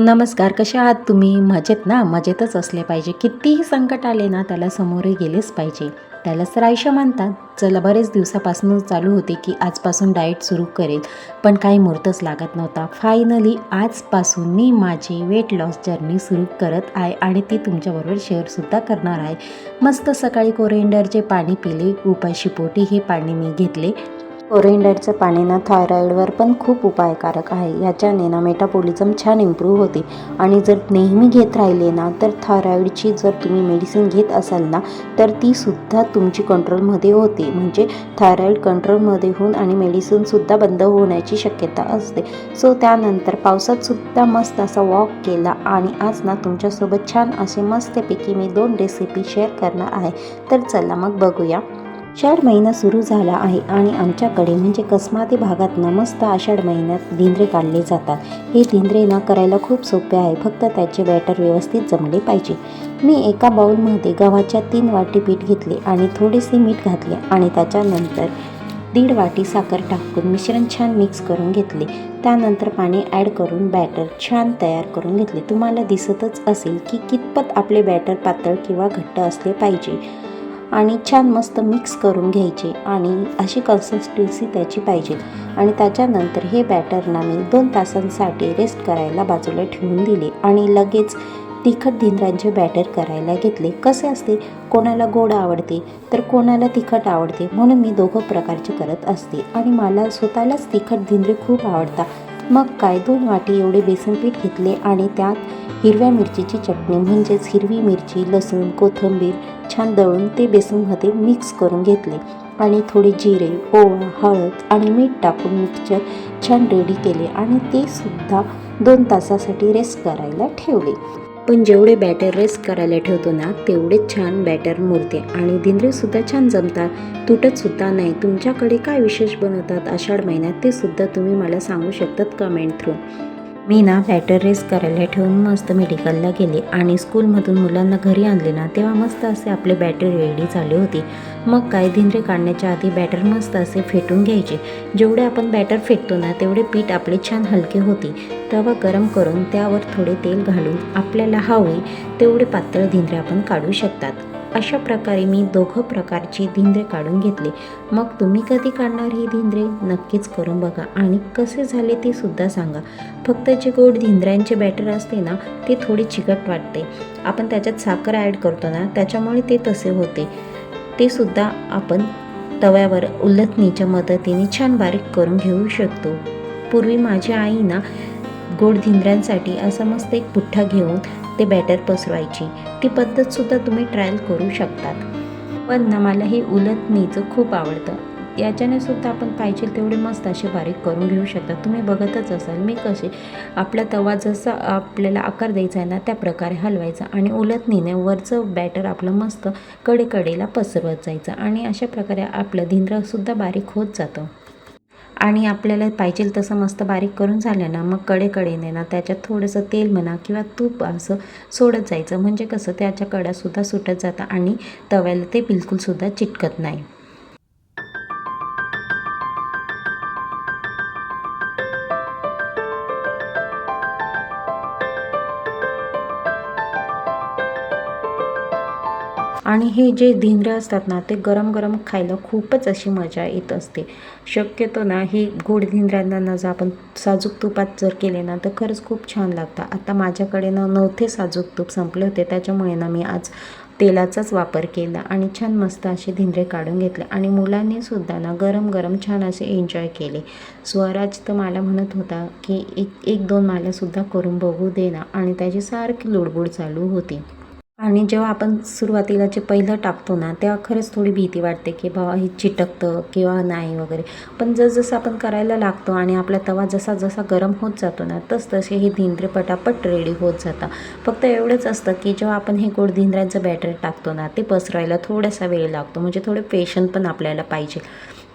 नमस्कार कसे आहात तुम्ही? मजेत ना? मजेतच असले पाहिजे. कितीही संकट आले ना त्याला समोरे गेलेच पाहिजे. त्यालाच तर आयुष्य म्हणतात चला बरेच दिवसापासून चालू होते की आजपासून डाएट सुरू करेल. पण काही मुहूर्तच लागत नव्हता. फायनली आजपासून मी माझी वेट लॉस जर्नी सुरू करत आहे आणि ती तुमच्याबरोबर शेअरसुद्धा करणार आहे. मस्त सकाळी कोरिएंडरचे पाणी पिले. उपाशी पोटी हे पाणी मी घेतले. कोरिएंडरचं पाणी ना थायरॉईडवर पण खूप उपायकारक आहे. याच्याने ना मेटाबॉलिझम छान इम्प्रूव्ह होते. आणि जर नेहमी घेत राहिले ना तर थायरॉईडची जर तुम्ही मेडिसिन घेत असाल ना तर ती सुद्धा तुमची कंट्रोलमध्ये होते. म्हणजे थायरॉईड कंट्रोलमध्ये होऊन आणि मेडिसिनसुद्धा बंद होण्याची शक्यता असते. सो त्यानंतर पावसात सुद्धा मस्त असा वॉक केला आणि आज ना तुमच्यासोबत छान असे मस्तपैकी मी दोन रेसिपी शेअर करणार आहे. तर चला मग बघूया. आषाढ महिना सुरू झाला आहे आणि आमच्याकडे म्हणजे कसमाती भागात नमस्त मस्त आषाढ महिन्यात धिंद्रे काढले जातात. हे धिंद्रे ना करायला खूप सोपे आहे. फक्त त्याचे बॅटर व्यवस्थित जमले पाहिजे. मी एका बाऊलमध्ये गव्हाच्या तीन वाटी पीठ घेतले आणि थोडेसे मीठ घातले आणि त्याच्यानंतर दीड वाटी साखर टाकून मिश्रण छान मिक्स करून घेतले. त्यानंतर पाणी ॲड करून बॅटर छान तयार करून घेतले. तुम्हाला दिसतच असेल की कितपत आपले बॅटर पातळ किंवा घट्ट असले पाहिजे. आणि छान मस्त मिक्स करून घ्यायचे आणि अशी कन्सिस्टन्सी त्याची पाहिजे. आणि त्याच्यानंतर हे बॅटरना मी दोन तासांसाठी रेस्ट करायला बाजूला ठेवून दिले आणि लगेच तिखट धिंद्रांचे बॅटर करायला घेतले. कसे असते? कोणाला गोड आवडते तर कोणाला तिखट आवडते म्हणून मी दोघं प्रकारचे करत असते. आणि मला स्वतःलाच तिखट धिंद्रे खूप आवडतात. मग काय दोन वाटी एवढे बेसन पीठ घेतले आणि त्यात हिरव्या मिरचीची चटणी म्हणजेच हिरवी मिरची लसूण कोथिंबीर छान दळून ते बेसनमध्ये मिक्स करून घेतले. आणि थोडे जिरे ओवा हळद आणि मीठ टाकून मिक्सचर छान रेडी केले आणि ते सुद्धा दोन तासासाठी रेस्ट करायला ठेवले. पण जेवढे बॅटर रेस्ट करायला ठेवतो ना तेवढेच छान बॅटर मुरते. आणि धिंद्रेसुद्धा छान जमतात. तुटतसुद्धा नाही. तुमच्याकडे काय विशेष बनवतात? आषाढ महिन्यात ते सुद्धा तुम्ही मला सांगू शकतात कमेंट थ्रू मी ना बॅटर रेस करायला ठेवून मस्त मेडिकलला गेले आणि स्कूलमधून मुलांना घरी आणले ना तेव्हा मस्त असे आपले बॅटर रेडी झाले होते. मग काय धिंद्रे काढण्याच्या आधी बॅटर मस्त असे फेटून घ्यायचे. जेवढे आपण बॅटर फेकतो ना तेवढे पीठ आपले छान हलके होते. तवा गरम करून त्यावर थोडे तेल घालून आपल्याला हवे तेवढे पातळ धिंद्रे आपण काढू शकतात. अशा प्रकारे मी दोघं प्रकारची धिंद्रे काढून घेतले. मग तुम्ही कधी काढणार ही धिंद्रे नक्कीच करून बघा. आणि कसे झाले ते सुद्धा सांगा. फक्त जे गोड धिंद्र्यांचे बॅटर असते ना ते थोडी चिकट वाटते. आपण त्याच्यात साखर ॲड करतो ना त्याच्यामुळे ते तसे होते. ते सुद्धा आपण तव्यावर उलथणीच्या मदतीने छान बारीक करून घेऊ शकतो. पूर्वी माझी आई ना गोड धिंद्रांसाठी असा मस्त एक पुठ्ठा घेऊन ते बॅटर पसरवायची. ती पद्धतसुद्धा तुम्ही ट्रायल करू शकतात. पण ना मला हे उलथणीचं खूप आवडतं. याच्याने सुद्धा आपण पाहिजे तेवढे मस्त असे बारीक करून घेऊ शकता. तुम्ही बघतच असाल मी कसे आपला तवा जसा आपल्याला आकार द्यायचा आहे ना त्या प्रकारे हलवायचा आणि उलथणीने वरचं बॅटर आपलं मस्त कडेकडेला पसरवत जायचं आणि अशा प्रकारे आपलं धिंद्रसुद्धा बारीक होत जातं. आणि आपल्याला पाहिजे तसं मस्त बारीक करून झालं ना मग कडेकडेने ना त्याच्यात थोडंसं तेल म्हणा किंवा तूप असं सोडत जायचं. म्हणजे कसं त्याच्या कड्यासुद्धा सुटत जातं आणि तव्याला ते बिलकुलसुद्धा चिटकत नाही. आणि हे जे धिंद्रे असतात ना ते गरम गरम खायला खूपच अशी मजा येत असते. शक्यतो ना हे गोड धिंगऱ्यांना जर आपण साजूक तुपात जर केले ना तर खरंच खूप छान लागतं. आता माझ्याकडे ना नव्हते साजूक तूप संपले होते. त्याच्यामुळे ना मी आज तेलाचाच वापर केला आणि छान मस्त असे धिंद्रे काढून घेतले आणि मुलांनी सुद्धा ना गरम गरम छान असे एन्जॉय केले. स्वराज तर मला म्हणत होता की एक एक दोन माल्यासुद्धा करून बघू दे ना. आणि त्याची सारखी लुडबुड चालू होती. आणि जेव्हा आपण सुरुवातीला जे पहिलं टाकतो ना तेव्हा खरंच थोडी भीती वाटते की बाबा हे चिटकतं किंवा नाही वगैरे. पण जसजसं आपण करायला लागतो आणि आपला तवा जसा जसा गरम होत जातो ना तस तसे हे धिंद्रे पटापट रेडी होत जातात. फक्त एवढंच असतं की जेव्हा आपण हे गोड धिंद्र्यांचं बॅटर टाकतो ना ते पसरायला थोडासा वेळ लागतो. म्हणजे थोडे पेशंट पण आपल्याला पाहिजे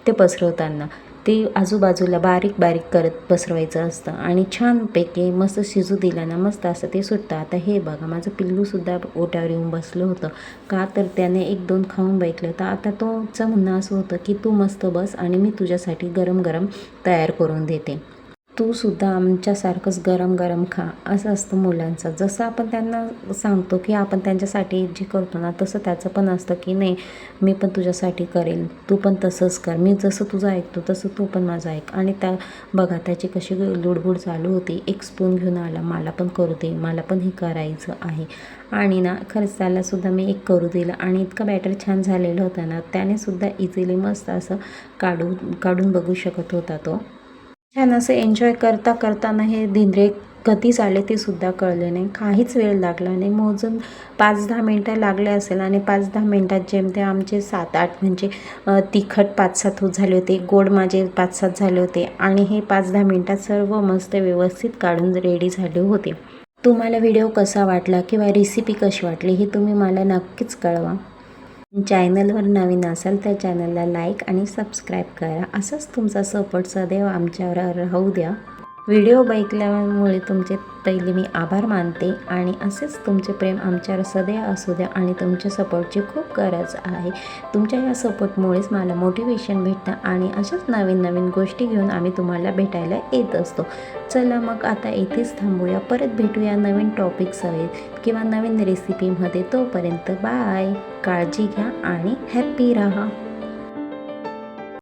ते पसरवताना. ते आजूबाजूला बारीक बारीक करत पसरवायचं असतं. आणि छानपैकी मस्त शिजू दिलं ना मस्त असं ते सुटतं. आता हे बघा माझं पिल्लूसुद्धा ओट्यावर येऊन बसलं होतं. का तर त्याने एक दोन खाऊन बघितलं तर आता तोचं म्हणणं असं होतं की तू मस्त बस आणि मी तुझ्यासाठी गरम गरम तयार करून देते. तू सुद्धा आमच्यासारखंच गरम गरम खा असं असतं मुलांचं. जसं आपण त्यांना सांगतो की आपण त्यांच्यासाठी जे करतो ना तसं त्याचं पण असतं की नाही मी पण तुझ्यासाठी करेल तू पण तसंच कर. मी जसं तुझं ऐकतो तसं तू पण माझं ऐक. आणि त्या बघा त्याची कशी लुडबुड चालू होती. एक स्पून घेऊन आला मला पण करू दे मला पण हे करायचं आहे. आणि ना खरंच त्यालासुद्धा मी एक करू दिलं. आणि इतकं बॅटर छान झालेलं होतं ना त्याने सुद्धा इझिली मस्त असं काढून काढून बघू शकत होता तो. छान असं एन्जॉय करता करताना हे धिंद्रे कधी झाले ते सुद्धा कळले नाही. काहीच वेळ लागला नाही. मोजून पाच दहा मिनटं लागले असेल आणि पाच दहा मिनटात जेमते आमचे सात आठ म्हणजे तिखट पाच सात होत झाले होते गोड माझे पाच सात झाले होते आणि हे पाच दहा मिनटात सर्व मस्त व्यवस्थित काढून रेडी झाले होते. तुम्हाला व्हिडिओ कसा वाटला किंवा रेसिपी कशी वाटली हे तुम्ही मला नक्कीच कळवा. चॅनलवर नवीन असाल तर चॅनलला लाईक आणि सबस्क्राईब करा. असंच तुमचा सपोर्ट सदैव आमच्यावर राहू द्या. व्हिडिओ बघितल्यामुळे तुमचे पहिले मी आभार मानते आणि असेच तुमचे प्रेम आमच्यावर सदैव असू द्या आणि तुमच्या सपोर्टची खूप गरज आहे. तुमच्या या सपोर्टमुळेच मला मोटिवेशन भेटतं आणि अशाच नवीन नवीन गोष्टी घेऊन आम्ही तुम्हाला भेटायला येत असतो. चला मग आता इथेच थांबूया. परत भेटूया नवीन टॉपिक सहित किंवा नवीन रेसिपीमध्ये तोपर्यंत बाय काळजी घ्या आणि हॅप्पी राहा.